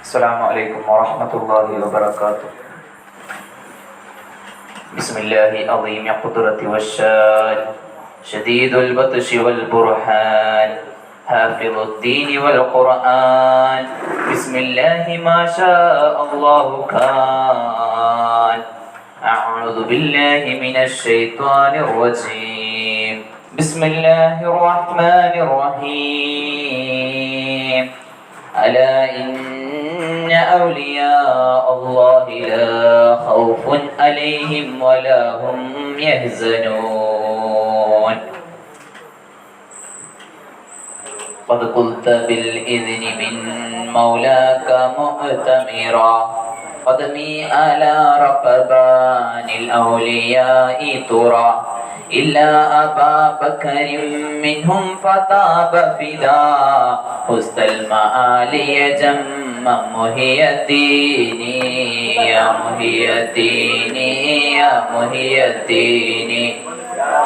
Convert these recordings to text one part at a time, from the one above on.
السلام عليكم ورحمة الله وبركاته. بسم الله عظيم القدرة والشان شديد البطش والبرهان حافظ الدين والقرآن. بسم الله ما شاء الله كان. أعوذ بالله من الشيطان الرجيم. بسم الله الرحمن الرحيم. ألا إن أولياء الله لا خوف عليهم ولا هم يحزنون. قد قلت بالإذن من مولاك مؤتمرا. قدمي على رقبان الأولياء ترى. إلا أبا بكر منهم فطاب فدا. حسن المآلي جم محي الديني يا محي الديني يا محي الديني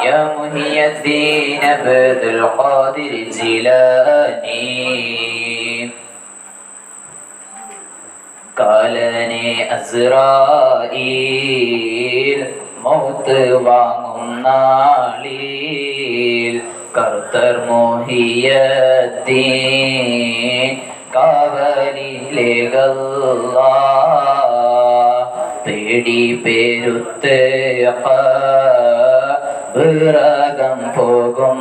يا محي الدين عبد القادر الجيلاني. قالني أزرائيل موت وامو നാളിൽ കർത്തർ മോഹിയത്തീൻ കാവലിലേകല്ല പേടി പേരുത്ത് വിറകം പോകും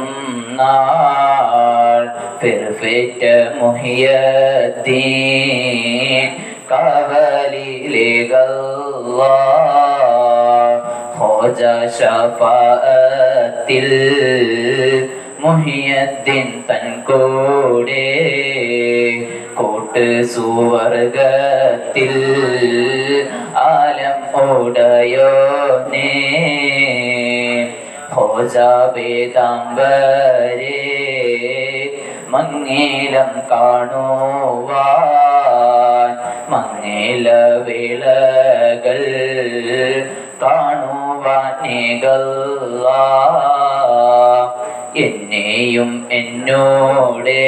നാൾ പെർഫെക്റ്റ് മുഹിയത്തീൻ കാവലിലേകല്ല ഹോജ ഷഫാത്തിൽ മുഹിയദ്ദീൻ തൻ കൂടെ കോട്ട് സുവർഗത്തിൽ ആലം ഓടയോനേ ഹോജ വേദാംബരേ മങ്ങേലം കാണുവാൻ മങ്ങേല വിളകൾ എന്നെയും എന്നോടെ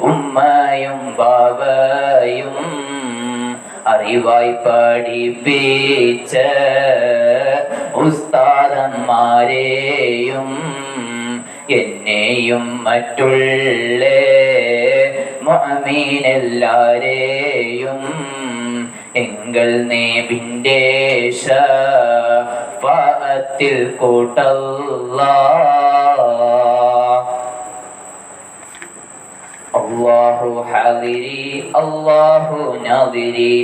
ഉമ്മയും ബാബയും അറിവായി പഠിപ്പിച്ച ഉസ്താദന്മാരെയും എന്നെയും മറ്റുള്ള മൊമീനെല്ലാരെയും എങ്കൽ നേബിന്റെ ഷഫാത്തിൽ കൂട്ടല്ല. അള്ളാഹു ഹാദിരി അള്ളാഹു നാദിരി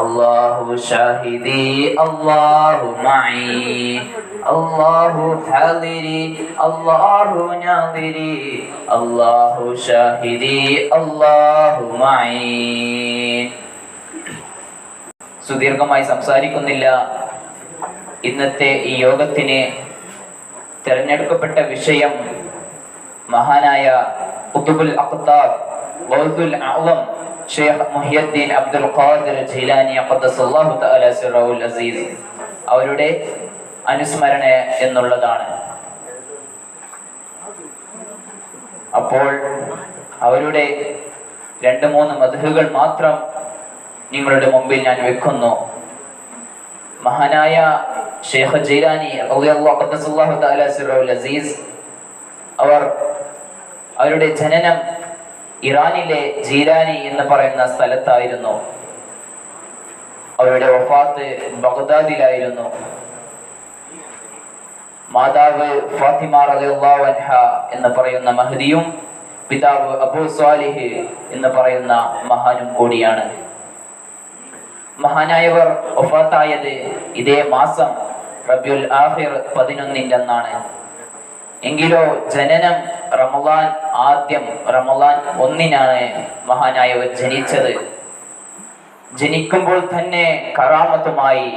അള്ളാഹു ഷാഹിദി അള്ളാഹു മൈ അള്ളാഹു ഹാദിരി അള്ളാഹു നാദിരി അള്ളാഹു ഷാഹിദി അള്ളാഹു മഈ. സുദീർഘമായി സംസാരിക്കുന്നില്ല. ഇന്നത്തെ ഈ യോഗത്തിന് തിരഞ്ഞെടുക്കപ്പെട്ട വിഷയം മഹാനായ ഖുതുബുൽ അഖ്താബ് അബ്ദുൽ ഖാദിർ ജീലാനി തആല അസീസ് അവരുടെ അനുസ്മരണ എന്നുള്ളതാണ്. അപ്പോൾ അവരുടെ രണ്ട് മൂന്ന് മധുഹുകൾ മാത്രം നിങ്ങളുടെ മുമ്പിൽ ഞാൻ വെക്കുന്നു. മഹാനായ ഷെയ്ഖ് ജീലാനി അസീസ് അവർ അവരുടെ ജനനം ഇറാനിലെ ജീരാനി എന്ന് പറയുന്ന സ്ഥലത്തായിരുന്നു. അവരുടെ വഫാത്ത് ബഗ്ദാദിലായിരുന്നു. മാതാവ് ഫാത്തിമ അൻഹ എന്ന് പറയുന്ന മഹദിയും പിതാവ് അബൂ സ്വാലിഹ് എന്ന് പറയുന്ന മഹാനും കൂടിയാണ്. മഹാനായവർ ഒഫാത്തായത് ഇതേ മാസം റബ്യുൽ ആഹിർ പതിനൊന്നിന്റെ അന്നാണ് എങ്കിലോ ജനനം റമലാൻ ആദ്യം റമലാൻ ഒന്നിനാണ് മഹാനായവർ ജനിച്ചത്. ജനിക്കുമ്പോൾ തന്നെ കറാമത്തുമായി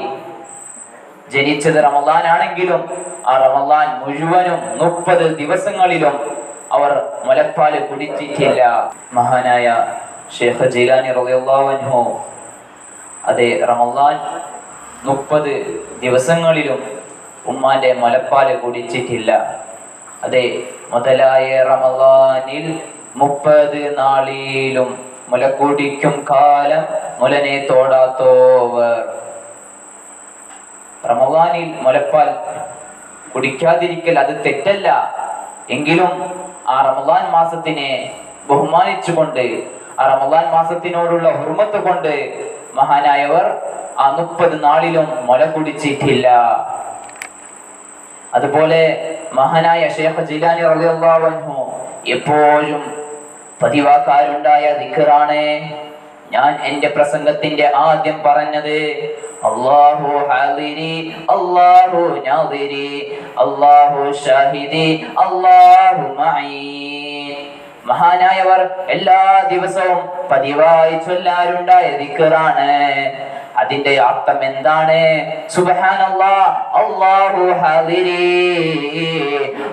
ജനിച്ചത് റമലാൻ ആണെങ്കിലും ആ റമലാൻ മുഴുവനും മുപ്പത് ദിവസങ്ങളിലും അവർ മുലപ്പാൽ കുടിച്ചിട്ടില്ല. മഹാനായ ഷേഖ് ജീലാനി റബിയുള്ള അതെ റമദാൻ മുപ്പത് ദിവസങ്ങളിലും ഉമ്മാന്റെ മുലപ്പാൽ കുടിച്ചിട്ടില്ല. അതെ മുതലായ റമദാനിൽ മുപ്പത് നാളിലും മുല കുടിക്കും കാലം മുലനെ തോടാത്തോവർ. റമദാനിൽ മുലപ്പാൽ കുടിക്കാതിരിക്കൽ അത് തെറ്റല്ല. എങ്കിലും ആ റമദാൻ മാസത്തിനെ ബഹുമാനിച്ചുകൊണ്ട് ആ റമദാൻ മാസത്തിനോടുള്ള ഹുർമത്ത് കൊണ്ട് മഹാനായവർ ആ മുപ്പത് നാളിലും മുല കുടിച്ചിട്ടില്ല. അതുപോലെ മഹാനായ ഷേഖ് ജിലാനി റളിയല്ലാഹു എപ്പോഴും പതിവാക്കാരുണ്ടായ ദിക്കറാണ് ഞാൻ എന്റെ പ്രസംഗത്തിന്റെ ആദ്യം പറഞ്ഞത് അള്ളാഹു ഹാദിരി അല്ലാഹു നാദിരി അല്ലാഹു ഷാഹിദി അള്ളാഹു മഈ. മഹാനായവർ എല്ലാ ദിവസവും പതിവായി ചൊല്ലാറുണ്ടായ ദിക്റാണ്. അതിന്റെ അർത്ഥം എന്താണ്?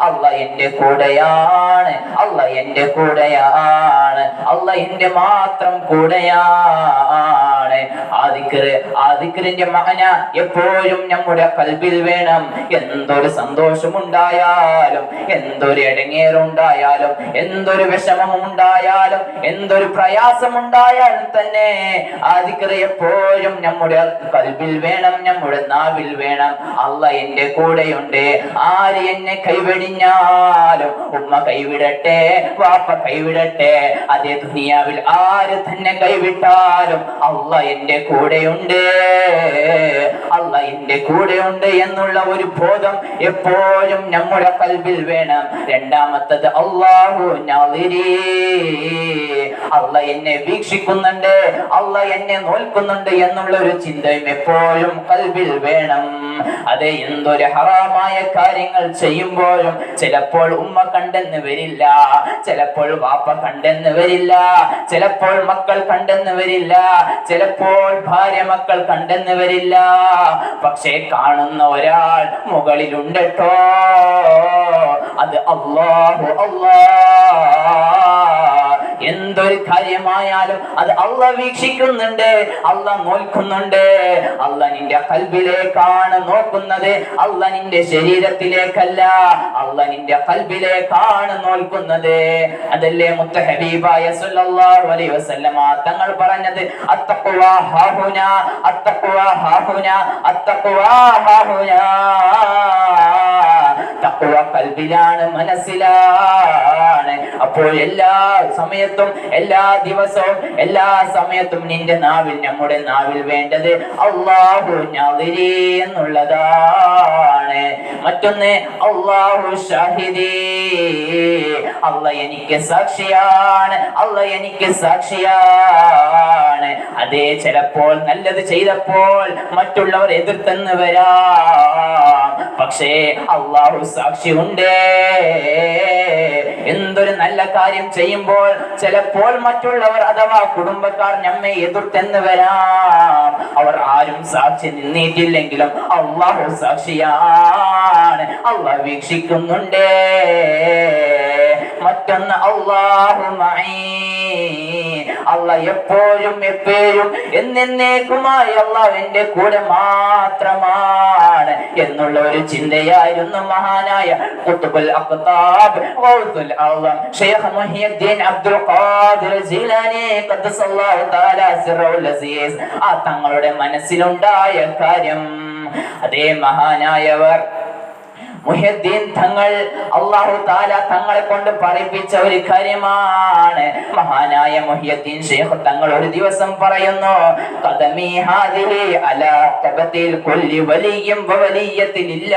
അല്ല എന്റെ കൂടെയാണ് അല്ല എന്റെ കൂടെയാണ് അല്ല എന്റെ മാത്രം കൂടെയാണ്. ആ ദിക്റ് ആ മകന എപ്പോഴും നമ്മുടെ കൽവിൽ വേണം. എന്തൊരു സന്തോഷമുണ്ടായാലും എന്തൊരു ഇടങ്ങേറുണ്ടായാലും എന്തൊരു വിഷമം ഉണ്ടായാലും എന്തൊരു പ്രയാസമുണ്ടായാലും തന്നെ ആദിക്കറി എപ്പോഴും നമ്മുടെ കൽബിൽ വേണം നമ്മുടെ നാവിൽ വേണം. അല്ല എന്റെ കൂടെയുണ്ട്. ആര് എന്നെ കൈവെടിഞ്ഞാലും ഉമ്മ കൈവിടട്ടെ വാപ്പ കൈവിടട്ടെ. അതേ ദുനിയാവിൽ ആര് തന്നെ കൈവിട്ടാലും അല്ല എന്റെ കൂടെയുണ്ട്. അല്ല എന്റെ കൂടെയുണ്ട് എന്നുള്ള ഒരു ബോധം എപ്പോഴും നമ്മുടെ കൽബിൽ വേണം. രണ്ടാമത്തത് അള്ളാഹു അല്ല എന്നെ വീക്ഷിക്കുന്നുണ്ട് അല്ല എന്നെ നോൽക്കുന്നുണ്ട് എന്നുള്ള ഒരു ചിന്തയും എപ്പോഴും കൽവിൽ വേണം. അതെ എന്തൊരു ഹറാമായ കാര്യങ്ങൾ ചെയ്യുമ്പോഴും ചിലപ്പോൾ ഉമ്മ കണ്ടെന്ന് വരില്ല ചിലപ്പോൾ വാപ്പ കണ്ടെന്ന് വരില്ല ചിലപ്പോൾ മക്കൾ കണ്ടെന്ന് വരില്ല ചിലപ്പോൾ ഭാര്യ മക്കൾ കണ്ടെന്ന് വരില്ല. പക്ഷേ കാണുന്ന ഒരാൾ മുകളിലുണ്ട് ട്ടോ അത് അള്ളാഹു അള്ളാ എന്തൊരു കാര്യമായാലും അത് അള്ള വീക്ഷിക്കുന്നുണ്ട്. അള്ള നോൽക്കുന്നുണ്ട് അള്ള നിന്റെ കൽബിലേക്കാണ് നോക്കുന്നത്. അള്ള നിന്റെ ശരീരത്തിലേക്കല്ല. അള്ള നിന്റെ കൽബിലേക്കാണ് നോക്കുന്നത് അതല്ലേ മുത്ത ഹബീബായ സല്ലല്ലാഹു അലൈഹി വസല്ലമ തങ്ങൾ പറഞ്ഞത്? അത്തഖ്വ ഹാഹുന അത്തഖ്വ ഹാഹുന അത്തഖ്വ ഹാഹുന. തഖ്വ കൽബിലാണ് മനസ്സിലാണ്. അപ്പോൾ എല്ലാ സമയത്തും എല്ലാ ദിവസവും എല്ലാ സമയത്തും നിന്റെ നാവിൽ നമ്മുടെ നാവിൽ വേണ്ടത് അള്ളാഹു നദിരി എന്നുള്ളതാണ്. മറ്റൊന്ന് അള്ളാഹു ഷാഹിദി എനിക്ക് സാക്ഷിയാണ് അല്ല എനിക്ക് സാക്ഷിയാണ്. അതേ ചിലപ്പോൾ നല്ലത് ചെയ്തപ്പോൾ മറ്റുള്ളവർ എതിർത്തെന്ന് വരാം. പക്ഷേ അള്ളാഹു സാക്ഷിയുണ്ട്. എന്തൊരു നല്ല കാര്യം ചെയ്യുമ്പോൾ ചിലപ്പോൾ മറ്റുള്ളവർ അഥവാ കുടുംബക്കാർ നമ്മെ എതിർത്തെന്ന് വരാം. അവർ ആരും സാക്ഷി നിന്നിട്ടില്ലെങ്കിലും അള്ളാഹു സാക്ഷിയാണ്. അള്ളാഹ് വീക്ഷിക്കുന്നുണ്ട്. മറ്റൊന്ന് അള്ളാഹു അല്ല എപ്പോഴും എപ്പോഴും എന്നേക്കുമായി അള്ളാഹുവിന്റെ കൂടെ മാത്രമാണ് എന്നുള്ള ഒരു ചിന്തയായിരുന്നു മഹാനായ കുത്തുബുൽ അഖ്താബ്. ഗൗസുൽ അഅ്ളം ഷെയ്ഖ് മുഹിയുദ്ദീൻ അബ്ദുൽ ഖാദിർ ജീലാനി ഖദ്ദസല്ലാഹു തആല സിറഉൽ അസീസ്. ആ തങ്ങളുടെ മനസ്സിലുണ്ടായ കാര്യം അതേ മഹാനായവർ മുഹദ്ദീൻ തങ്ങൾ അള്ളാഹു താല തങ്ങളെ കൊണ്ട് പറയിപ്പിച്ച ഒരു കാര്യമാണ്. മഹാനായ മുഹിയദ്ദീൻ ഷെയ്ഖ് തങ്ങൾ ഒരു ദിവസം പറയുന്നു ഖദമി ഹാദിഹി അലാ ഖബത്തിൽ കുല്ലി വലിയും വലിയത്തിലില്ല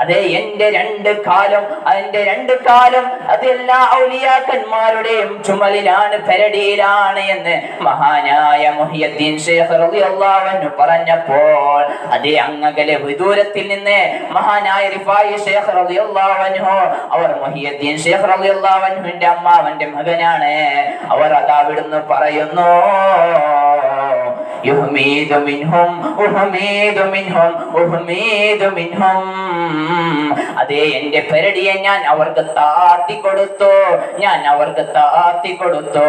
അതെ എന്റെ രണ്ട് കാലം അതിന്റെ രണ്ട് കാലം അതെല്ലാ ഔലിയാക്കന്മാരുടെയും ചുമലിലാണ് പെരടിയിലാണ് എന്ന് മഹാനായ മുഹിയദ്ദീൻ ഷേഖ് റളിയല്ലാഹു പറഞ്ഞപ്പോൾ അത് അങ്ങകലെ വിദൂരത്തിൽ നിന്ന് മഹാനായ റിഫായി ഷേഖ് റളിയല്ലാഹു അൻഹു അവർ മുഹിയദ്ദീൻ ഷേഖ് റളിയല്ലാഹു അൻഹുവിന്റെ അമ്മാവന്റെ മകനാണ്. അവർ അതാ വിടുന്ന് പറയുന്നു യുഹ്മീദു മിൻഹും ഉഹ്മീദു മിൻഹും ഉഹ്മീദു മിൻഹും. അതേ എന്റെ പെരടിയെ ഞാൻ അവർക്ക് താത്തി കൊടുത്തു. ഞാൻ അവർക്ക് താത്തി കൊടുത്തു.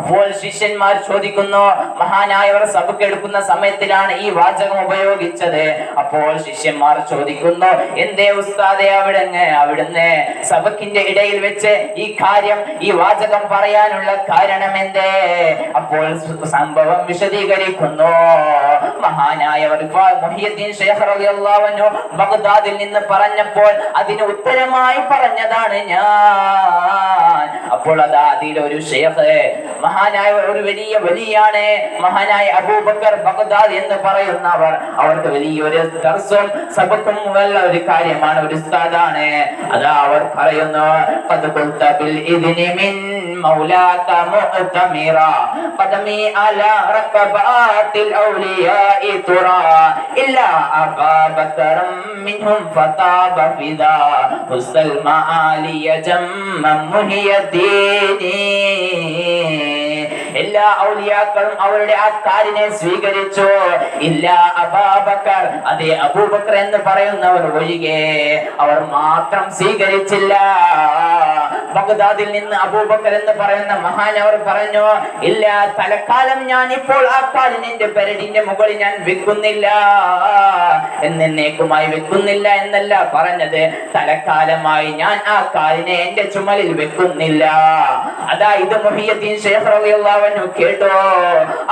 അപ്പോൾ ശിഷ്യന്മാർ ചോദിക്കുന്നു മഹാനായവർ സഭക്ക് എടുക്കുന്ന സമയത്തിലാണ് ഈ വാചകം ഉപയോഗിച്ചത്? അപ്പോൾ ശിഷ്യന്മാർ ചോദിക്കുന്നു എന്തേ ഉസ്താദെ അവിടുന്ന്? അവിടുന്ന് സഭക്കിന്റെ ഇടയിൽ വെച്ച് ഈ കാര്യം ഈ വാചകം പറയാനുള്ള കാരണം എന്തേ അപ്പോൾ സംഭവം വിശദീകരിക്കുന്നു. മഹാനായവർ ബഗ്ദാദിൽ നിന്ന് പറഞ്ഞപ്പോൾ അതിന് ഉത്തരമായി പറഞ്ഞതാണ് ഞാൻ. അപ്പോൾ അതാ അതിലൊരു മഹാനായ ഒരു വലിയ വലിയാണ് മഹാനായ അബൂബക്കർ ബഗ്ദാദ് എന്ന് പറയുന്ന അവർ. അവർക്ക് വലിയൊരു ദർസും വല്ല ഒരു കാര്യമാണ് ഒരു ഉസ്താദാണ്. അതാ അവർ പറയുന്നു مولاك مؤتمرا قدمي على ركبات الأولياء ترى. إلا أقاب كرم منهم فطاب فذا حس المعالي جما مهي الدين എല്ലാ ഔലിയാക്കളും അവരുടെ ആ കാലിനെ സ്വീകരിച്ചു. ഇല്ല അബാബക്കർ അതെ അബൂബക്കർ എന്ന് പറയുന്നവർ ഒഴികെ അവർ മാത്രം സ്വീകരിച്ചില്ല. ബഗ്ദാദിൽ നിന്ന് അബൂബക്കർ എന്ന് പറയുന്ന മഹാൻ അവർ പറഞ്ഞു ഇല്ല തലക്കാലം ഞാൻ ഇപ്പോൾ ആ കാലിനെ പെരടിന്റെ മുകളിൽ ഞാൻ വെക്കുന്നില്ല. എന്നേക്കുമായി വെക്കുന്നില്ല എന്നല്ല പറഞ്ഞത്. തലക്കാലമായി ഞാൻ ആ കാലിനെ എന്റെ ചുമലിൽ വെക്കുന്നില്ല. അതാ ഇത് മുഹിയദ്ദീൻ ശേഖർ അൻഹു കേട്ടോ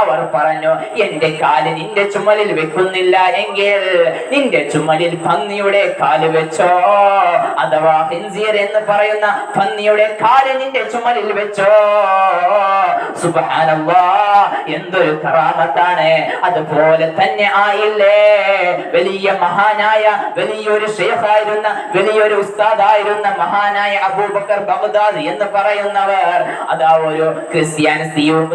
അവർ പറഞ്ഞു എന്റെ കാൽ നിന്റെ ചുമലിൽ വെക്കുന്നില്ല എങ്കിൽ നിന്റെ ചുമലിൽ പന്നിയുടെ കാൽ വെച്ചോ. അഥവാ ഹിൻസിയർ എന്ന് പറയുന്ന പന്നിയുടെ കാൽ നിന്റെ ചുമലിൽ വെച്ചോ. സുബ്ഹാനല്ലാ എന്തൊരു കറാമത്താണ് അതുപോലെ തന്നെ ആയില്ലേ? വലിയ മഹാനായ വലിയൊരു ഷെയ്ഖായിരുന്ന വലിയൊരു ഉസ്താദായിരുന്ന മഹാനായ അബൂബക്കർ ബഗ്ദാദ് എന്ന് പറയുന്നവർ അതാ ഒരു ക്രിസ്ത്യാനി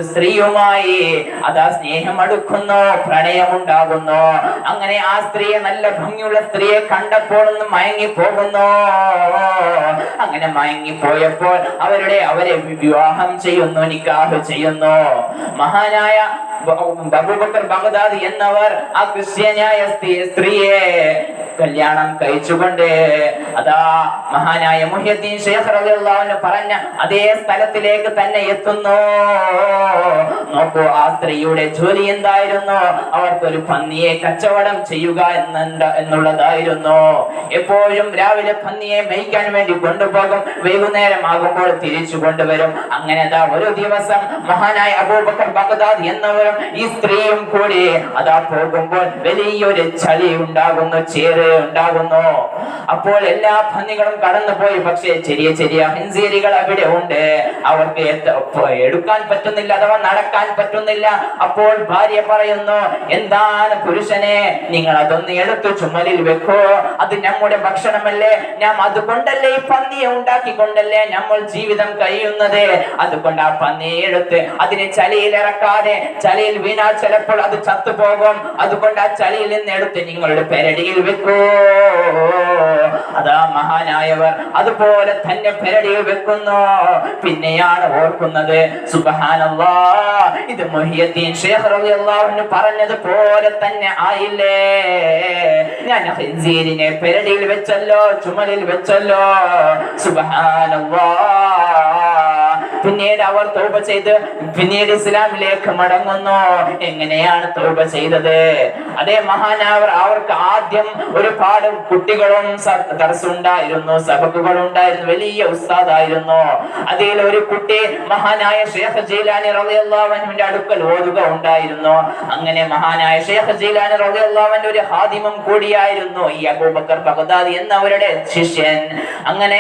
സ്ത്രീയും സ്ത്രീയുമായി അതാ സ്നേഹം അടുക്കുന്നു പ്രണയമുണ്ടാകുന്നു. അങ്ങനെ ആ സ്ത്രീയെ നല്ല ഭംഗിയുള്ള സ്ത്രീയെ കണ്ടപ്പോൾ ഒന്ന് മയങ്ങി പോകുന്നു അങ്ങനെ മയങ്ങി പോയപ്പോൾ അവരുടെ അവരെ വിവാഹം ചെയ്യുന്നു നിക്കാഹ് ചെയ്യുന്നു. മഹാനായ അബൂബക്കർ എന്നവർ ആ ക്രിസ്ത്യനായ സ്ത്രീയെ കല്യാണം കഴിച്ചുകൊണ്ട് അതാ മഹാനായ മുഹ്യദ്ദീൻ ശേഖ് റളിയല്ലാഹു അൻഹു പറഞ്ഞ അതേ സ്ഥലത്തിലേക്ക് തന്നെ എത്തുന്നു. നോക്കൂ ആ സ്ത്രീയുടെ ജോലി എന്തായിരുന്നു? അവർക്കൊരു പന്നിയെ കച്ചവടം ചെയ്യുക എന്നുള്ളതായിരുന്നു. എപ്പോഴും രാവിലെ പന്നിയെ മേയ്ക്കാൻ വേണ്ടി കൊണ്ടുപോകും വൈകുന്നേരം ആകുമ്പോൾ തിരിച്ചു കൊണ്ടുവരും. അങ്ങനെ അതാ ഒരു ദിവസം മഹാനായ അബൂബക്കർ ബഗ്ദാദ് എന്നവരും ഈ സ്ത്രീയും കൂടി അതാ പോകുമ്പോൾ വലിയൊരു ചളി ഉണ്ടാകുന്നു ചേറ് ഉണ്ടാകുന്നു. അപ്പോൾ എല്ലാ പന്നികളും കടന്നുപോയി പക്ഷേ ചെറിയ ചെറിയ ഹിൻസീരികൾ അവിടെ ഉണ്ട്. അവർക്ക് എടുക്കാൻ പറ്റുന്നില്ല. അഥവാ നടക്കാൻ പറ്റുന്നില്ല. അപ്പോൾ ഭാര്യ പറയുന്നു എന്താണ് പുരുഷനെ? നിങ്ങൾ അതൊന്ന് എടുത്തു ചുമലിൽ വെക്കോ. അത് നമ്മുടെ ഭക്ഷണമല്ലേ? ഞാൻ അതുകൊണ്ടല്ലേ ഈ പന്നിയെ ഉണ്ടാക്കിക്കൊണ്ടല്ലേ നമ്മൾ ജീവിതം കഴിയുന്നത്? അതുകൊണ്ട് ആ പന്നിയെ എടുത്ത് അതിനെ ചളിയിൽ ഇറക്കാതെ ചളിയിൽ വീണാൽ ചിലപ്പോൾ അത് ചത്തുപോകും. അതുകൊണ്ട് ആ ചളിയിൽ നിന്ന് എടുത്ത് നിങ്ങളുടെ പെരടിയിൽ വെക്കോ. അതാ മഹാനായവർ അതുപോലെ തന്നെ പെരടിയിൽ വെക്കുന്നു. പിന്നെയാണ് ഓർക്കുന്നത് സുബ്ഹാനല്ലാ ഇത് മുഹിയദ്ദീൻ ഷേഖ് പറഞ്ഞത് പോലെ തന്നെ ആയില്ലേ? ഞാൻ ഹിൻസീരിനെ പെരടിയിൽ വെച്ചല്ലോ ചുമലിൽ വെച്ചല്ലോ. സുബ്ഹാനല്ലാ. പിന്നീട് അവർ തോപ ചെയ്ത് പിന്നീട് ഇസ്ലാമിലേക്ക് മടങ്ങുന്നു. എങ്ങനെയാണ് തോപ ചെയ്തത്? അതേ മഹാനവർ അവർക്ക് ആദ്യം ഒരുപാട് കുട്ടികളും ഉണ്ടായിരുന്നു സബക്കുകൾ ഉണ്ടായിരുന്നു വലിയ ഉസ്താദായിരുന്നു. അതിൽ ഒരു കുട്ടി മഹാനായ ഷേഖ് ജീലാനി റളിയല്ലാഹുവിന്റെ അടുക്കൽ ഓതുക ഉണ്ടായിരുന്നു. അങ്ങനെ മഹാനായ ഷേഖ് ജീലാനി റളിയല്ലാഹുവിന്റെ ഒരു ഹാദിമം കൂടിയായിരുന്നു. ഈ അബൂബക്കർ ബഗ്ദാദി എന്നവരുടെ ശിഷ്യൻ. അങ്ങനെ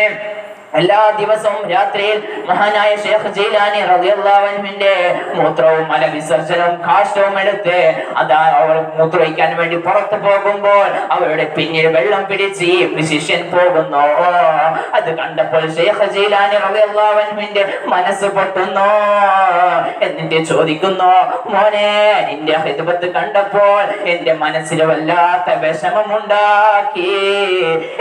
എല്ലാ ദിവസവും രാത്രിയിൽ മഹാനായ ഷേഖ് ജീലാനി അൻഹുവിന്റെ മൂത്രവും മല വിസർജനവും കാഷ്ടവും എടുത്ത് അതാ അവർ മൂത്രമൊഴിക്കാൻ വേണ്ടി പുറത്തു പോകുമ്പോൾ അവരുടെ പിന്നിൽ വെള്ളം പിടിച്ച് ശിഷ്യൻ പോകുന്നു. അത് കണ്ടപ്പോൾ ഷേഖ് ജീലാനി അൻഹുവിന്റെ മനസ്സ് പൊട്ടുന്നു. എന്നിട്ട് ചോദിക്കുന്നു മോനെ നിന്റെ ഹിദ്മത്ത് കണ്ടപ്പോൾ എന്റെ മനസ്സിൽ വല്ലാത്ത വിഷമമുണ്ടാക്കി.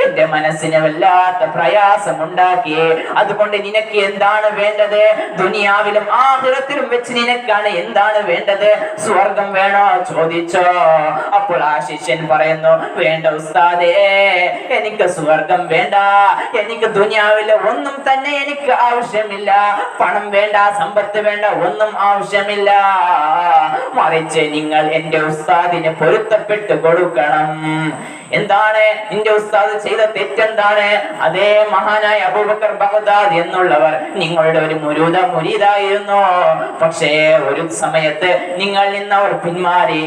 എന്റെ മനസ്സിന് വല്ലാത്ത പ്രയാസമുണ്ടാക്കി. ഉണ്ടാക്കി അതുകൊണ്ട് നിനക്ക് എന്താണ് വേണ്ടത്? ദുനിയാവിലും ആഹുരത്തിലും വെച്ച് നിനക്കാണ് എന്താണ് വേണ്ടത്? സ്വർഗം വേണോ? ചോദിച്ചോ. അപ്പോൾ ആ ശിഷ്യൻ പറയുന്നു വേണ്ട ഉസ്താദേ എനിക്ക് സ്വർഗം വേണ്ട. എനിക്ക് ദുനിയാവിലെ ഒന്നും തന്നെ എനിക്ക് ആവശ്യമില്ല. പണം വേണ്ട സമ്പത്ത് വേണ്ട ഒന്നും ആവശ്യമില്ല. മറിച്ച് നിങ്ങൾ എന്റെ ഉസ്താദിന് പൊരുത്തപ്പെട്ട് കൊടുക്കണം. എന്താണ്? നിന്റെ ഉസ്താദ് ചെയ്ത തെറ്റെന്താണ്? അതേ മഹാനായ അബൂബക്കർ എന്നുള്ളവർ നിങ്ങളുടെ ഒരു മുരുത മുരീതായിരുന്നു പക്ഷേ ഒരു സമയത്ത് നിങ്ങൾ നിന്നവർ പിന്മാറി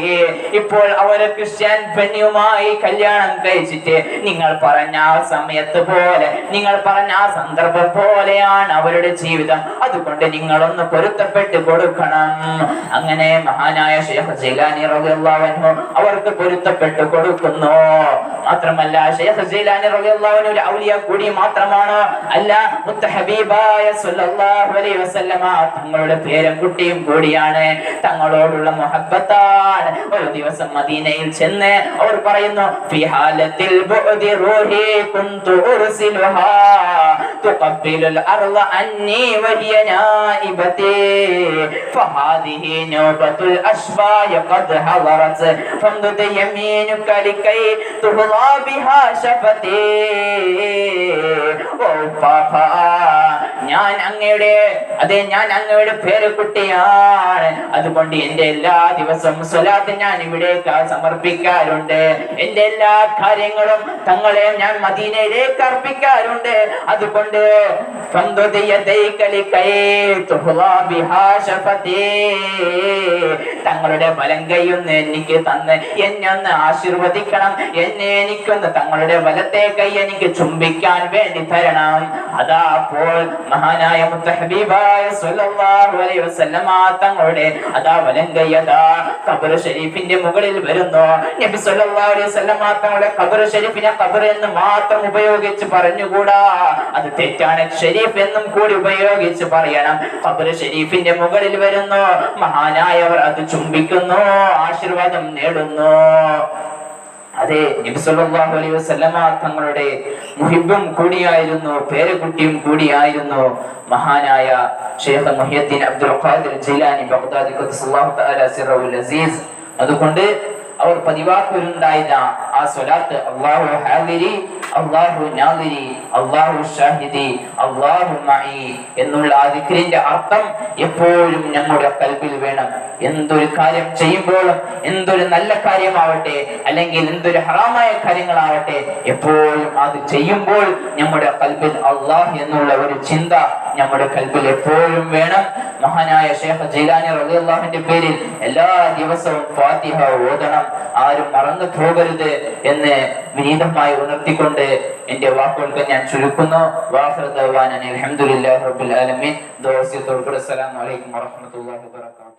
ഇപ്പോൾ അവരെ ക്രിസ്ത്യൻ പെണ്ണിയുമായി കല്യാണം കഴിച്ചിട്ട് നിങ്ങൾ പറഞ്ഞ ആ സമയത്ത് പോലെ നിങ്ങൾ പറഞ്ഞ ആ സന്ദർഭം പോലെയാണ് അവരുടെ ജീവിതം. അതുകൊണ്ട് നിങ്ങളൊന്ന് പൊരുത്തപ്പെട്ട് കൊടുക്കണം. അങ്ങനെ മഹാനായ ഷെയ്ഖ് ജീലാനി റഹിയല്ലാഹു അവർക്ക് പൊരുത്തപ്പെട്ട് കൊടുക്കുന്നു. മാത്രമല്ല ഷെയ്ഖ് ജീലാനി റളിയല്ലാഹു ഒരു ഔലിയ കൂടി മാത്രമാണ്. തങ്ങളുടെ പേരും കുട്ടിയും കൂടിയാണ്. തങ്ങളോടുള്ള മുഹബത്താണ് ഒരു ദിവസം മദീനയിൽ ചെന്ന് അവർ പറയുന്നു ഫിഹാലത്തിൽ ബുഅദി റൂഹി കുന്തു ഉർസിലുഹാ. ഞാൻ അങ്ങയുടെ അതെ ഞാൻ അങ്ങയുടെ പേര് കുട്ടിയാണ്. അതുകൊണ്ട് എന്റെ എല്ലാ ദിവസം സ്വലാത്ത് ഞാൻ ഇവിടേക്ക് സമർപ്പിക്കാറുണ്ട്. എന്റെ എല്ലാ കാര്യങ്ങളും തങ്ങളെ ഞാൻ മദീനയിലേക്ക് അർപ്പിക്കാറുണ്ട്. അതുകൊണ്ട് തങ്ങളുടെ വലം കൈയൊന്ന് എനിക്ക് തന്ന് എന്നെ ഒന്ന് ആശീർവദിക്കണം. എന്നെ എനിക്കൊന്ന് തങ്ങളുടെ വലത്തെ കൈ എനിക്ക് ചുംബിക്കാൻ വേണ്ടി തരണം. അതാ അപ്പോൾ മഹാനായ അലൈഹി വസല്ലമ തങ്ങളുടെ അതാ വലം കൈ അതാ ഖബർ ഷരീഫിന്റെ മുകളിൽ വരുന്നു. നബി സല്ലല്ലാഹു അലൈഹി വസല്ലമ തങ്ങളുടെ ഖബർ ഷരീഫിനെ എന്ന് മാത്രം ഉപയോഗിച്ച് പറഞ്ഞുകൂടാ. അത് തെറ്റാണ്. ഷെരീഫ് എന്നും കൂടി ഉപയോഗിച്ച് പറയണം. ഖബർ ഷെരീഫിന്റെ മുകളിൽ വരുന്നു. മഹാനായവർ അത് ചുംബിക്കുന്നു. ആശീർവാദം നേടുന്നു. അതെ നബി സല്ലല്ലാഹു അലൈഹി വസല്ലമ തങ്ങളുടെ മുഹിബും കൂടിയായിരുന്നു. പേരക്കുട്ടിയും കൂടിയായിരുന്നു. മഹാനായ ഷെയ്ഖ് മുഹിയുദ്ദീൻ അബ്ദുൽ ഖാദിർ ജിലാനി ബഗ്ദാദി തആല സിറൗൽ അസീസ്. അതുകൊണ്ട് അവർ പതിവാക്കുണ്ടായിരുന്ന ആ സ്വലാത്ത് അള്ളാഹു ഹാദിരി അള്ളാഹു നാദിരി അള്ളാഹു ഷാഹിദി അള്ളാഹു മഈ എന്നുള്ള ആ ദിക്രിന്റെ അർത്ഥം എപ്പോഴും നമ്മുടെ കൽബിൽ വേണം. എന്തൊരു കാര്യം ചെയ്യുമ്പോഴും എന്തൊരു നല്ല കാര്യമാവട്ടെ അല്ലെങ്കിൽ എന്തൊരു ഹറാമായ കാര്യങ്ങളാവട്ടെ എപ്പോഴും അത് ചെയ്യുമ്പോൾ നമ്മുടെ കൽബിൽ അള്ളാഹ് എന്നുള്ള ഒരു ചിന്ത നമ്മുടെ കൽബിൽ എപ്പോഴും വേണം. മഹാനായ ഷേഖ് ജീലാനി റളിയല്ലാഹുവിന്റെ പേരിൽ എല്ലാ ദിവസവും ഫാത്തിഹ ഓതണം. ആരും മറന്നു പോകരുത്. എന്ന് വിനീതമായി ഉണർത്തിക്കൊണ്ട് എന്റെ വാക്കുകൾക്ക് ഞാൻ ചുരുക്കുന്നു. വാഹൃദവാൻ അലഹമുല്ലാ റബുൽ ആലമീൻ. ദോസ്യത്തോട് കൂടെ അസ്സലാമു അലൈക്കും വറഹ്മത്തുള്ളാഹി വബറകാതുഹു.